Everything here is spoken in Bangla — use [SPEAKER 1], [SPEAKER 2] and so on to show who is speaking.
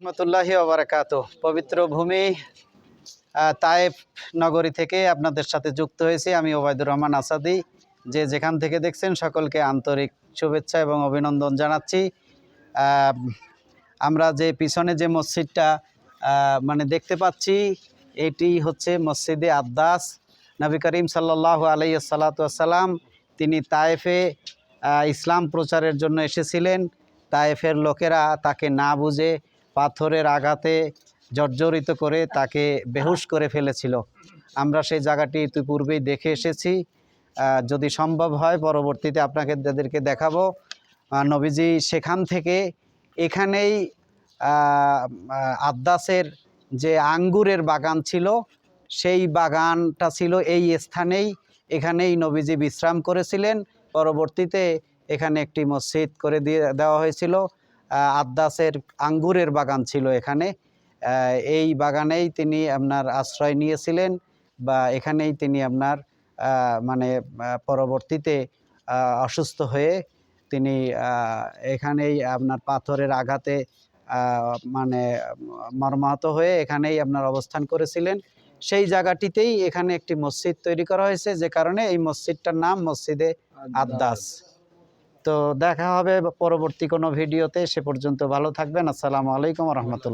[SPEAKER 1] রহমতুল্লাহি ওবরাকাত পবিত্র ভূমি তায়েফ নগরী থেকে আপনাদের সাথে যুক্ত হয়েছি আমি ওবায়দুর রহমান আসাদি। যে যেখান থেকে দেখছেন সকলকে আন্তরিক শুভেচ্ছা এবং অভিনন্দন জানাচ্ছি। আমরা যে পিছনে যে মসজিদটা মানে দেখতে পাচ্ছি, এটি হচ্ছে মসজিদে আদ্দাস। নবী করিম সাল্লাহ আলাইসাল্লাতাম তিনি তায়েফে ইসলাম প্রচারের জন্য এসেছিলেন। তায়েফের লোকেরা তাকে না বুঝে পাথরের আঘাতে জর্জরিত করে তাকে বেহুশ করে ফেলেছিল। আমরা সেই জায়গাটি ইতিপূর্বেই দেখে এসেছি। যদি সম্ভব হয়, পরবর্তীতে আপনাকে তাদেরকে দেখাবো। নবীজি সেখান থেকে এখানেই আদ্দাসের যে আঙ্গুরের বাগান ছিল, সেই বাগানটা ছিল এই স্থানেই। এখানেই নবীজি বিশ্রাম করেছিলেন। পরবর্তীতে এখানে একটি মসজিদ করে দিয়ে দেওয়া হয়েছিল। আদ্দাসের আঙ্গুরের বাগান ছিল এখানে। এই বাগানেই তিনি আপনার আশ্রয় নিয়েছিলেন বা এখানেই তিনি আপনার মানে পরবর্তীতে অসুস্থ হয়ে তিনি এখানেই আপনার পাথরের আঘাতে মানে মর্মাহত হয়ে এখানেই আপনার অবস্থান করেছিলেন। সেই জায়গাটিতেই এখানে একটি মসজিদ তৈরি করা হয়েছে, যে কারণে এই মসজিদটার নাম মসজিদে আদ্দাস। তো দেখা হবে পরবর্তী কোনো ভিডিওতে সে পর্যন্ত ভালো থাকবেন। আসসালামু আলাইকুম রহমতুল্লাহ।